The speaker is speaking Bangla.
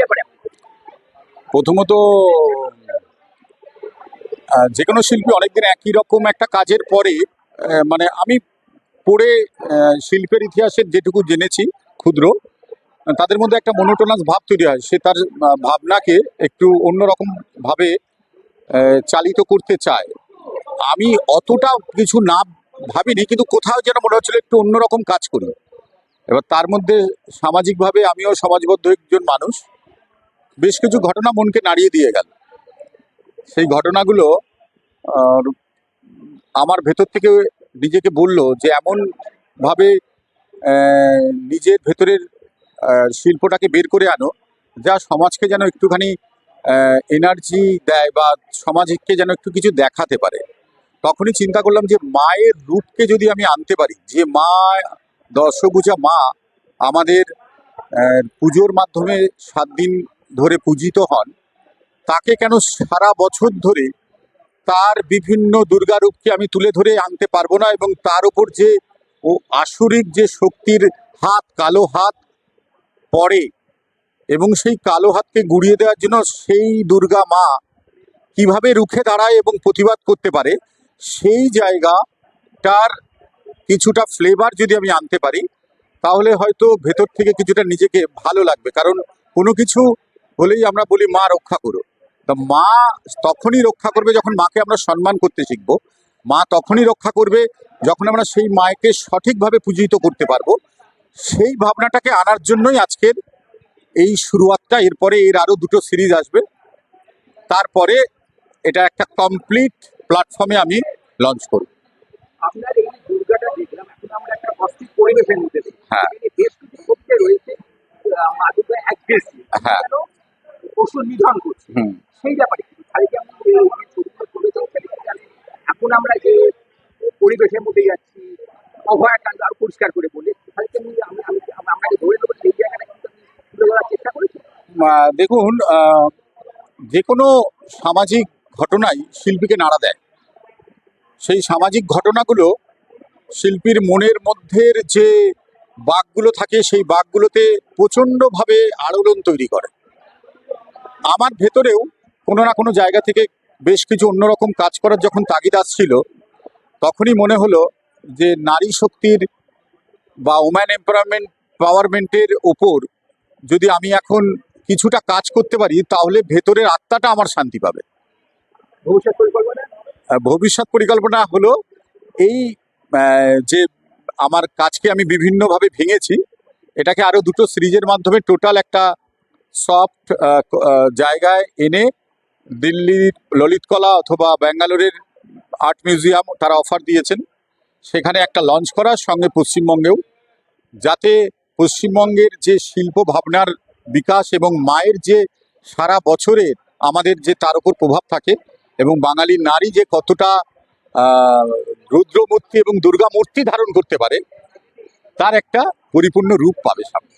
ব্যাপারে? প্রথমত যে কোনো শিল্পী অনেকদিন একই রকম একটা কাজের পরে মানে আমি পড়ে শিল্পের ইতিহাসের যেটুকু জেনেছি, ক্ষুদ্র, তাদের মধ্যে একটা মনোটোনাস ভাব তৈরি হয়। সে তার ভাবনাকে একটু অন্যরকম ভাবে চালিত করতে চায়। আমি অতটা কিছু না ভাবিনি, কিন্তু কোথাও যেন মনে হচ্ছিল একটু অন্যরকম কাজ করি। এবার তার মধ্যে সামাজিকভাবে আমিও সমাজবদ্ধ একজন মানুষ। বেশ কিছু ঘটনা মনকে নাড়িয়ে দিয়ে গেল। সেই ঘটনাগুলো আমার ভেতর থেকে নিজেকে বলল যে এমন ভাবে নিজের ভেতরের শিল্পটাকে বের করে আনো, যা সমাজকে যেন একটুখানি এনার্জি দেয় বা সমাজকে যেন একটু কিছু দেখাতে পারে। তখনই চিন্তা করলাম যে মায়ের রূপকে যদি আমি আনতে পারি, যে মা দশভূজা মা আমাদের পুজোর মাধ্যমে সাত দিন ধরে পূজিত হন, তাকে কেন সারা বছর ধরে তার বিভিন্ন দুর্গারূপকে আমি তুলে ধরে আনতে পারব না এবং তার উপর যে ও আসরিক যে শক্তির হাত, কালো হাত পড়ে এবং সেই কালো হাতকে গুড়িয়ে দেওয়ার জন্য সেই দুর্গা মা কীভাবে রুখে দাঁড়ায় এবং প্রতিবাদ করতে পারে, সেই জায়গাটার কিছুটা ফ্লেভার যদি আমি আনতে পারি, তাহলে হয়তো ভেতর থেকে কিছুটা নিজেকে ভালো লাগবে। কারণ কোনো কিছু হলেই আমরা বলি মা রক্ষা করো। তা মা তখনই রক্ষা করবে যখন মাকে আমরা সম্মান করতে শিখব। মা তখনই রক্ষা করবে যখন আমরা সেই মাকে সঠিকভাবে পূজিত করতে পারব। সেই ভাবনাটাকে আনার জন্যই আজকের এই শুরুয়াতটা। এরপরে এর আরও দুটো সিরিজ আসবে। তারপরে এটা একটা কমপ্লিট প্ল্যাটফর্মে আমি লঞ্চ করব। আপনার এই দুর্গাটা দেখলাম এখন আমরা একটা অস্থির পরিবেশের মধ্যে হ্যাঁ। বেশ কিছু রয়েছে হ্যাঁ। পশু নিধন করছে। সেই ব্যাপারে? এখন আমরা যে পরিবেশের মধ্যে যাচ্ছি অভয়াকাণ্ড আরও পরিষ্কার করে বলি আমরা ধরে নেব সেই জায়গাটা তুলে ধরার চেষ্টা করেছি। দেখুন যে কোনো সামাজিক ঘটনাই শিল্পীকে নাড়া দেয়। সেই সামাজিক ঘটনাগুলো শিল্পীর মনের মধ্যের যে বাঘগুলো থাকে সেই বাঘগুলোতে প্রচণ্ডভাবে আলোড়ন তৈরি করে। আমার ভেতরেও কোনো না কোনো জায়গা থেকে বেশ কিছু অন্যরকম কাজ করার যখন তাগিদ আসছিল তখনই মনে হলো যে নারী শক্তির বা ওম্যান এম্পাওয়ারমেন্ট পাওয়ারমেন্টের ওপর যদি আমি এখন কিছুটা কাজ করতে পারি তাহলে ভেতরের আত্মাটা আমার শান্তি পাবে। ভবিষ্যৎ পরিকল্পনা? ভবিষ্যৎ পরিকল্পনা হলো এই যে আমার কাজকে আমি বিভিন্নভাবে ভেঙেছি এটাকে আরও দুটো সিরিজের মাধ্যমে টোটাল একটা সফট জায়গায় এনে দিল্লির ললিতকলা অথবা ব্যাঙ্গালোরের আর্ট মিউজিয়াম তারা অফার দিয়েছেন। সেখানে একটা লঞ্চ করার সঙ্গে পশ্চিমবঙ্গেও, যাতে পশ্চিমবঙ্গের যে শিল্প ভাবনার বিকাশ এবং মায়ের যে সারা বছরের আমাদের যে তার উপর প্রভাব থাকে এবং বাঙালি নারী যে কতটা রুদ্রমূর্তি এবং দুর্গা মূর্তি ধারণ করতে পারে, তার একটা পরিপূর্ণ রূপ পাবে সামনে।